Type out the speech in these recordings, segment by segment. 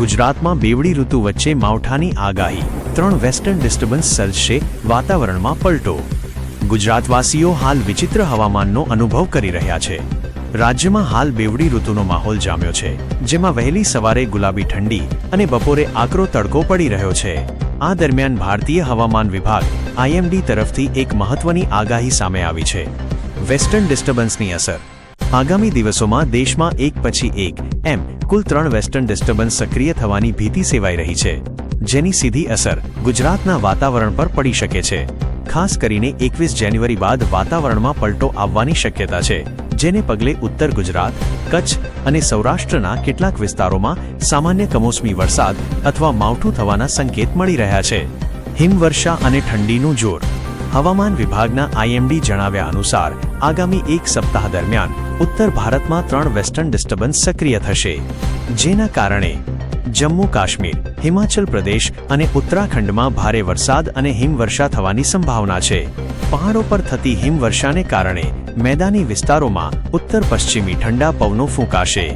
ગુજરાતમાં બેવડી ઋતુ વચ્ચે માવઠાની આગાહી. ત્રણ વેસ્ટર્ન ડિસ્ટર્બન્સ સર્જશે, વાતાવરણમાં પલટો. ગુજરાતવાસીઓ હાલ વિચિત્ર હવામાનનો અનુભવ કરી રહ્યા છે. રાજ્યમાં હાલ બેવડી ઋતુનો માહોલ જામ્યો છે, જેમાં વહેલી સવારે ગુલાબી ઠંડી અને બપોરે આકરો તડકો પડી રહ્યો છે. આ દરમિયાન ભારતીય હવામાન વિભાગ, આઈએમડી તરફથી એક મહત્વની આગાહી સામે આવી છે. વેસ્ટર્ન ડિસ્ટર્બન્સની અસર. આગામી દિવસોમાં દેશમાં એક પછી એક, એમ, કુલ ત્રણ વેસ્ટર્ન ડિસ્ટર્બન્સ સક્રિય થવાની ભીતિ સેવાઈ રહી છે, જેની સીધી અસર ગુજરાતના વાતાવરણ પર પડી શકે છે. ખાસ કરીને એકવીસ જાન્યુઆરી બાદ વાતાવરણમાં પલટો આવવાની શક્યતા છે, જેને પગલે ઉત્તર ગુજરાત, કચ્છ અને સૌરાષ્ટ્રના કેટલાક વિસ્તારોમાં સામાન્ય કમોસમી વરસાદ અથવા માવઠું થવાના સંકેત મળી રહ્યા છે. હિમવર્ષા અને ઠંડીનું જોર હવામાન વિભાગના આઈએમડી જણાવ્યા અનુસાર, આગામી એક સપ્તાહ દરમિયાન ઉત્તર ભારતમાં ત્રણ વેસ્ટર્ન ડિસ્ટર્બન્સ સક્રિય થશે. જેના કારણે જમ્મુ કાશ્મીર, હિમાચલ પ્રદેશ અને ઉત્તરાખંડમાં ભારે વરસાદ અને હિમવર્ષા થવાની સંભાવના છે. પહાડો પર થતી હિમવર્ષાને કારણે મેદાની વિસ્તારોમાં ઉત્તર પશ્ચિમી ઠંડા પવનો ફૂંકાશે.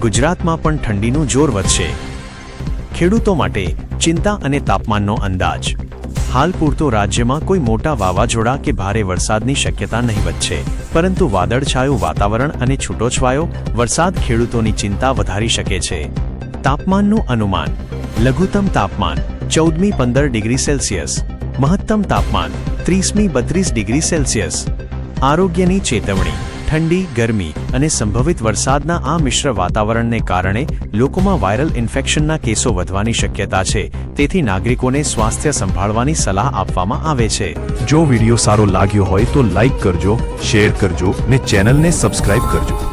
ગુજરાતમાં પણ ઠંડીનું જોર વધશે. ખેડૂતો માટે ચિંતા અને તાપમાનનો અંદાજ હાલ પૂરતો રાજ્યમાં કોઈ મોટા વાવાઝોડા કે ભારે વરસાદની શક્યતા નહીવત છે પરંતુ વાદળછાયું વાતાવરણ અને છૂટોછવાયો વરસાદ ખેડૂતોની ચિંતા વધારી શકે છે. તાપમાનનું અનુમાન. લઘુત્તમ તાપમાન ચૌદમી પંદર ડિગ્રી સેલ્સિયસ. મહત્તમ તાપમાન ત્રીસમી બત્રીસ ડિગ્રી સેલ્સિયસ. આરોગ્યની ચેતવણી. ઠંડી, ગરમી અને સંભવિત વરસાદના આ મિશ્ર વાતાવરણને કારણે લોકોમાં વાયરલ ઇન્ફેક્શનના કેસો વધવાની શક્યતા છે. તેથી નાગરિકોને સ્વાસ્થ્ય સંભાળવાની સલાહ આપવામાં આવે છે. જો વીડિયો સારો લાગ્યો હોય તો લાઈક કરજો, શેર કરજો ને ચેનલને સબસ્ક્રાઇબ કરજો.